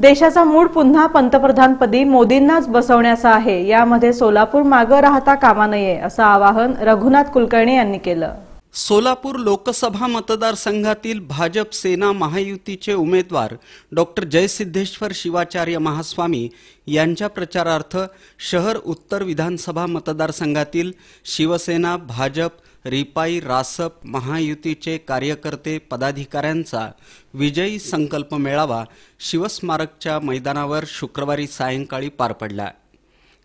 देशाचा मूड पुन्हा पंतप्रधानपदी मोदींनाच बसवण्याचा आहे. यामध्ये सोलापूर मागं राहता कामा नये असं आवाहन रघुनाथ कुलकर्णी यांनी केलं. सोलापूर लोकसभा मतदारसंघातील भाजप सेना महायुतीचे उमेदवार डॉक्टर जयसिद्धेश्वर शिवाचार्य महास्वामी यांच्या प्रचारार्थ शहर उत्तर विधानसभा मतदारसंघातील शिवसेना भाजप रिपाई रासप महायुतीचे कार्यकर्ते पदाधिकाऱ्यांचा विजयी संकल्प मेळावा शिवस्मारकच्या मैदानावर शुक्रवारी सायंकाळी पार पडला.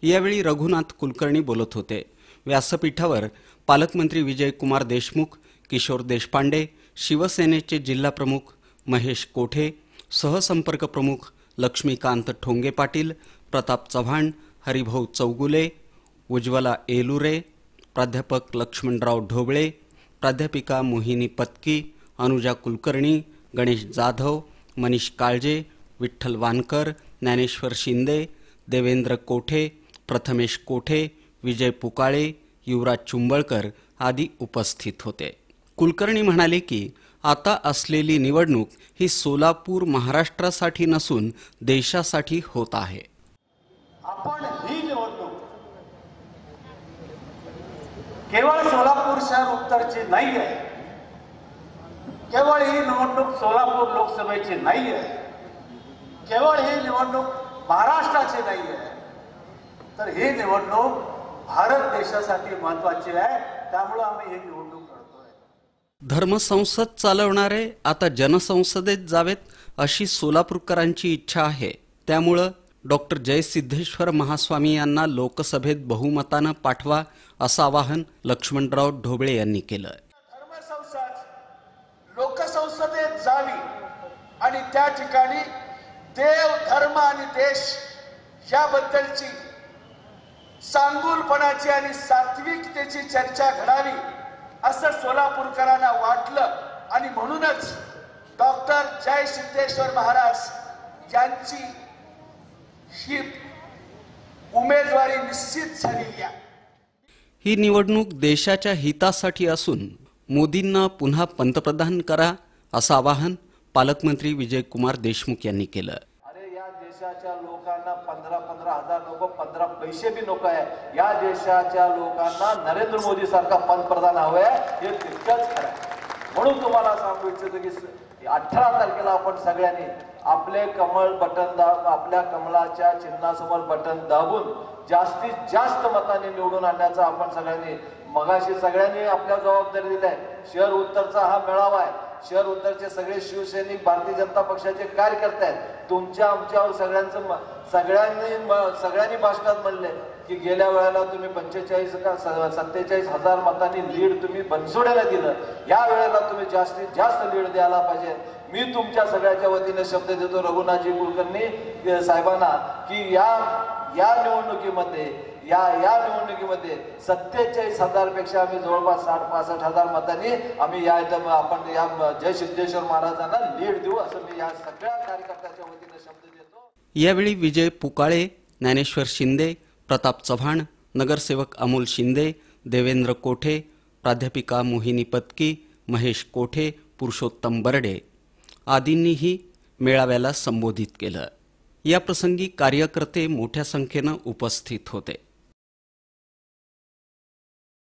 यावेळी रघुनाथ कुलकर्णी बोलत होते. व्यासपीठावर पालकमंत्री विजयकुमार देशमुख किशोर देशपांडे शिवसेनेचे जिल्हाप्रमुख महेश कोठे सहसंपर्क प्रमुख लक्ष्मीकांत ठोंगे पाटील प्रताप चव्हाण हरिभाऊ चौगुले उज्ज्वला एलुरे प्राध्यापक लक्ष्मणराव ढोबळे प्राध्यापिका मोहिनी पत्की अनुजा कुलकर्णी गणेश जाधव मनीष काळजे विठ्ठल वानकर ज्ञानेश्वर शिंदे देवेंद्र कोठे प्रथमेश कोठे विजय पुकाळे युवराज चुंबळकर आदी उपस्थित होते. कुलकर्णी म्हणाले की आता असलेली निवडणूक ही सोलापूर महाराष्ट्रासाठी नसून देशासाठी होत आहे. आपण ही निवडणूक केवळ सोलापूर शहर उत्तरची नाही आहे केवळ ही निवडणूक सोलापूर लोकसभेची नाही आहे केवळ ही निवडणूक महाराष्ट्राची नाही आहे तर ही निवडणूक भारत देशासाठी महत्वाची आहे. त्यामुळं आम्ही ही निवडणूक धर्मसंसद चालवणारे आता जनसंसदेत जावेत अशी सोलापूरकरांची इच्छा आहे. त्यामुळं डॉक्टर जयसिद्धेश्वर महास्वामी यांना लोकसभेत बहुमतानं पाठवा असं आवाहन लक्ष्मणराव ढोबळे यांनी केलं लोकसंसदेत जावी आणि त्या ठिकाणी देव धर्म आणि देश याबद्दलची सांगुलपणाची आणि सात्विकतेची चर्चा घडावी असं सोलापूरकरांना वाटलं. आणि म्हणूनच डॉक्टर जय सिद्धेश्वर महाराज यांची ही उमेदवारी निश्चित झालेली आहे. ही निवडणूक देशाच्या हितासाठी असून मोदींना पुन्हा पंतप्रधान करा असं आवाहन पालकमंत्री विजयकुमार देशमुख यांनी केलं. अरे या देशाच्या लोकांना पंधरा पंधरा हजार नको पंधरा पैसे बी नको आहे. या देशाच्या लोकांना नरेंद्र मोदी सारखा पंतप्रधान हवं आहे हे तितकंच खरं आहे. म्हणून तुम्हाला सांगू इच्छितो की अठरा तारखेला आपण सगळ्यांनी आपले कमळ बटन दाब आपल्या कमळाच्या चिन्हासमोर बटन दाबून जास्तीत जास्त मताने निवडून आणण्याचा आपण सगळ्यांनी मगाशी सगळ्यांनी आपल्या जबाबदारी दिली आहे. शहर उत्तरचा हा मेळावा आहे. शहर उत्तरचे सगळे शिवसैनिक भारतीय जनता पक्षाचे कार्यकर्ते आहेत. तुमच्या आमच्यावर सगळ्यांचं सगळ्यांनी सगळ्यांनी भाषणात म्हणले की गेल्या वेळेला तुम्ही पंचेचाळीस का सत्तेचाळीस हजार मतांनी लीड तुम्ही बनसोड्याला दिलं. या वेळेला तुम्ही जास्तीत जास्त लीड द्यायला पाहिजे. मी तुमच्या सगळ्याच्या वतीने शब्द देतो रघुनाथजी कुलकर्णी साहेबांना की या या निवडणुकीमध्ये या या निवडणुकीमध्ये सत्तेचाळीस हजारपेक्षा आम्ही जवळपास साठ पासष्ट हजार मतांनी आम्ही या इथं आपण या जय सिद्धेश्वर महाराजांना लीड देऊ असं मी या सगळ्या कार्यकर्त्याच्या वतीने शब्द देतो. यावेळी विजय पुकाळे ज्ञानेश्वर शिंदे प्रताप चव्हाण नगरसेवक अमोल शिंदे देवेंद्र कोठे प्राध्यापिका मोहिनी पत्की महेश कोठे पुरुषोत्तम बर्डे आदींनीही मेळाव्याला संबोधित केलं. याप्रसंगी कार्यकर्ते मोठ्या संख्येनं उपस्थित होते.